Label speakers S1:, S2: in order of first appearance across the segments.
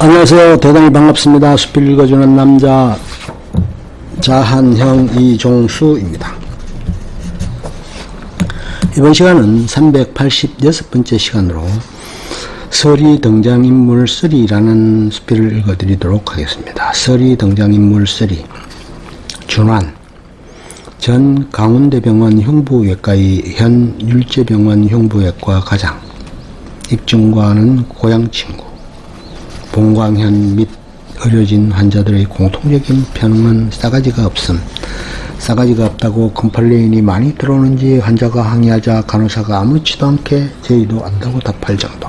S1: 안녕하세요. 대단히 반갑습니다. 숲을 읽어주는 남자 자한형 이종수입니다. 이번 시간은 386번째 시간으로 서리 등장인물 3라는 스피를 읽어드리도록 하겠습니다. 서리 등장인물 3 준환 전 강원대병원 흉부외과의 현 율제병원 흉부외과 과장 입중과는 고향 친구 봉광현 및 의료진 환자들의 공통적인 평은 싸가지가 없음. 싸가지가 없다고 컴플레인이 많이 들어오는지 환자가 항의하자 간호사가 아무렇지도 않게 저희도 안다고 답할 정도.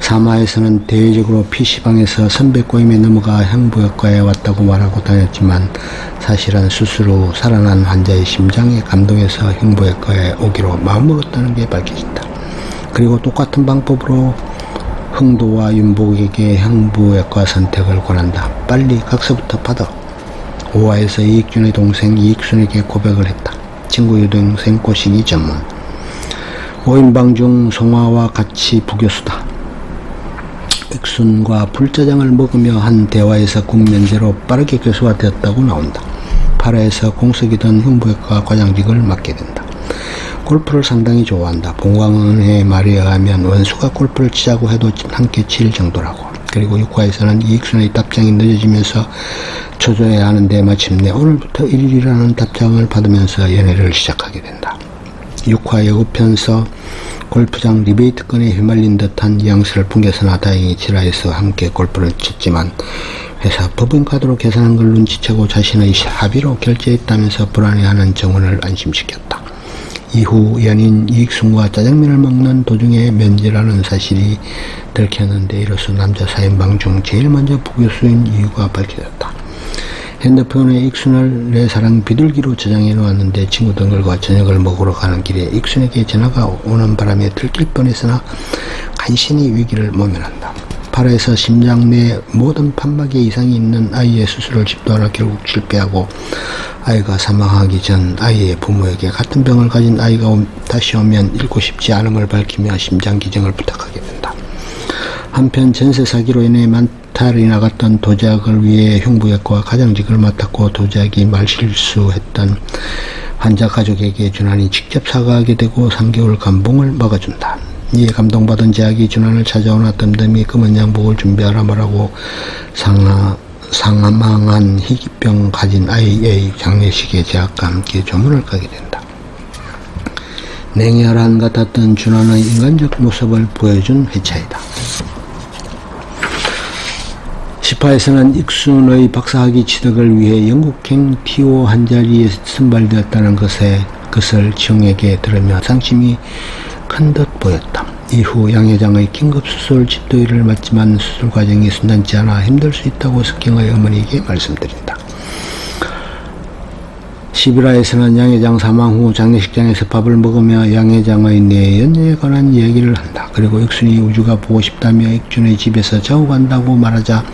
S1: 사마에서는 대외적으로 PC방에서 선배 꼬임에 넘어가 형부외과에 왔다고 말하고 다녔지만 사실은 스스로 살아난 환자의 심장에 감동해서 형부외과에 오기로 마음먹었다는 게 밝혀진다. 그리고 똑같은 방법으로 흥도와 윤복에게 형부외과 선택을 권한다. 빨리 각서부터 받아. 오화에서 이익준의 동생 이익순에게 고백을 했다. 친구 여동생 꼬시기 전문. 5인방 중 송화와 같이 부교수다. 익순과 불짜장을 먹으며 한 대화에서 국면제로 빠르게 교수가 되었다고 나온다. 파라에서 공석이던 흉부외과 과장직을 맡게 된다. 골프를 상당히 좋아한다. 봉광은의 말에 의하면 원수가 골프를 치자고 해도 함께 칠 정도라고. 그리고 육화에서는 이익순의 답장이 늦어지면서 초조해야 하는데 마침내 오늘부터 1일이라는 답장을 받으면서 연애를 시작하게 된다. 육화 예고편서 골프장 리베이트건에 휘말린 듯한 양수를 풍겨서나 다행히 지라에서 함께 골프를 쳤지만 회사 법인카드로 계산한 걸 눈치채고 자신의 합의로 결제했다면서 불안해하는 정원을 안심시켰다. 이후 연인 이익순과 짜장면을 먹는 도중에 면제라는 사실이 들켰는데 이로써 남자 4인방 중 제일 먼저 부교수인 이유가 밝혀졌다. 핸드폰에 익순을 내 사랑 비둘기로 저장해 놓았는데 친구들과 저녁을 먹으러 가는 길에 익순에게 전화가 오는 바람에 들킬 뻔했으나 간신히 위기를 모면한다. 팔에서 심장 내 모든 판막에 이상이 있는 아이의 수술을 집도하나 결국 실패하고 아이가 사망하기 전 아이의 부모에게 같은 병을 가진 아이가 오- 다시 오면 잃고 싶지 않음을 밝히며 심장 기증을 부탁하게 된다. 한편 전세 사기로 인해 만탈이 나갔던 도작을 위해 흉부외과 과장직을 맡았고 도작이 말실수했던 환자 가족에게 준환이 직접 사과하게 되고 3개월 감봉을 막아준다. 이에 감동받은 제약이 준환을 찾아오나 덤덤히 검은 양복을 준비하라 말하고 상하, 상망한 희귀병 가진 아이의 장례식에 제약과 함께 조문을 가게 된다. 냉혈한 같았던 준환의 인간적 모습을 보여준 회차이다. 시파에서는 익순의 박사학위 취득을 위해 영국행 T5 한 자리에 선발되었다는 것에 것을 지용에게 들으며 상심이 큰듯 보였다. 이후 양 회장의 긴급수술 집도일을 맞지만 수술 과정이 순탄치 않아 힘들 수 있다고 석경의 어머니에게 말씀드린다. 11화에서는 양 회장 사망 후 장례식장에서 밥을 먹으며 양 회장의 내연녀에 관한 이야기를 한다. 그리고 익순이 우주가 보고 싶다며 익준의 집에서 자고 간다고 말하자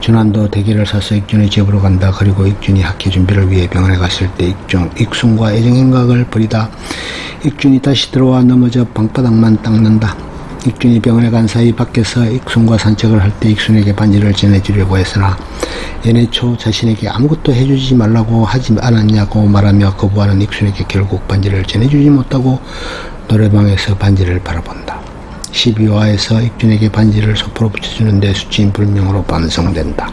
S1: 준환도 대기를 사서 익준의 집으로 간다. 그리고 익준이 학회 준비를 위해 병원에 갔을 때 익준, 익순과 애정 행각을 벌이다. 익준이 다시 들어와 넘어져 방바닥만 닦는다. 익준이 병원에 간 사이 밖에서 익순과 산책을 할 때 익순에게 반지를 전해주려고 했으나 연애 초 자신에게 아무것도 해주지 말라고 하지 않았냐고 말하며 거부하는 익순에게 결국 반지를 전해주지 못하고 노래방에서 반지를 바라본다. 12화에서 익준에게 반지를 소포로 붙여주는데 수치인 불명으로 반성된다.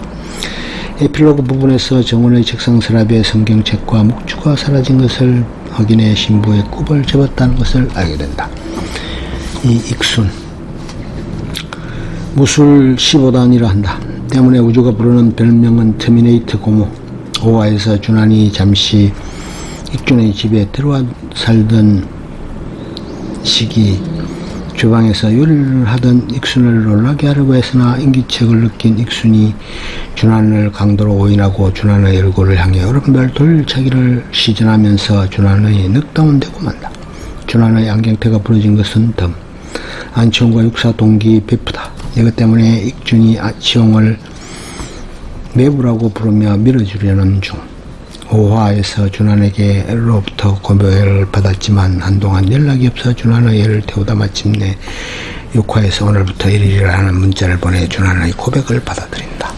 S1: 에필로그 부분에서 정원의 책상 서랍에 성경책과 묵주가 사라진 것을 확인해 신부의 굽을 접었다는 것을 알게 된다. 이 익순 무술 15단이라 한다. 때문에 우주가 부르는 별명은 터미네이터 고모. 오화에서 준환이 잠시 익준의 집에 들어와 살던 시기 주방에서 요리를 하던 익순을 놀라게 하려고 했으나 인기척을 느낀 익순이 준환을 강도로 오인하고 준환의 얼굴을 향해 얼음별 돌차기를 시전하면서 준환의 늑다운되고 만다. 준환의 안경테가 부러진 것은 덤. 안치홍과 육사 동기 베프다. 이것 때문에 익준이 아치홍을 매부라고 부르며 밀어주려는 중. 오화에서 준환에게로부터 고배를 받았지만 한동안 연락이 없어 준환의 애를 태우다 마침내 육화에서 오늘부터 1일이라 하는 문자를 보내 준환의 고백을 받아들인다.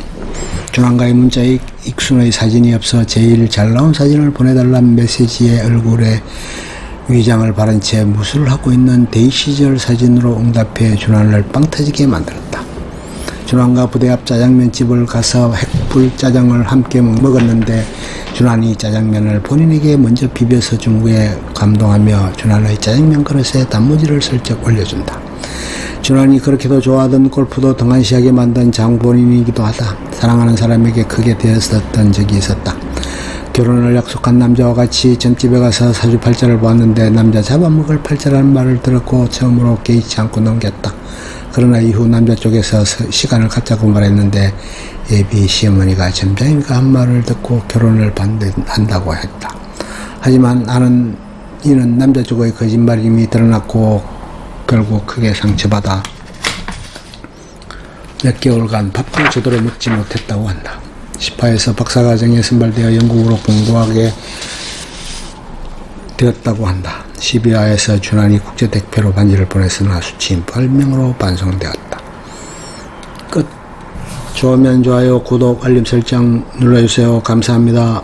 S1: 준환과의 문자에 익순의 사진이 없어 제일 잘 나온 사진을 보내달란 메시지의 얼굴에 위장을 바른 채 무술을 하고 있는 데이 시절 사진으로 응답해 준환을 빵 터지게 만들었다. 준환과 부대 앞 짜장면집을 가서 핵불 짜장을 함께 먹었는데 준환이 짜장면을 본인에게 먼저 비벼서 준 후에 감동하며 준환의 짜장면 그릇에 단무지를 슬쩍 올려준다. 준환이 그렇게도 좋아하던 골프도 등한시하게 만든 장본인이기도 하다. 사랑하는 사람에게 크게 되었었던 적이 있었다. 결혼을 약속한 남자와 같이 점집에 가서 사주 팔자를 보았는데 남자 잡아먹을 팔자라는 말을 들었고 처음으로 개의치 않고 넘겼다. 그러나 이후 남자 쪽에서 서- 시간을 갖자고 말했는데 예비 시어머니가 점장이가 한 말을 듣고 결혼을 반대한다고 했다. 하지만 나는 이는 남자 쪽의 거짓말임이 드러났고 결국 크게 상처받아 몇 개월간 밥도 제대로 먹지 못했다고 한다. 10화에서 박사과정에 선발되어 영국으로 공부하게 되었다고 한다. 12화에서 준환이 국제 대표로 반지를 보냈으나 수치인 별명으로 반송되었다. 끝. 좋으면 좋아요, 구독, 알림 설정 눌러주세요. 감사합니다.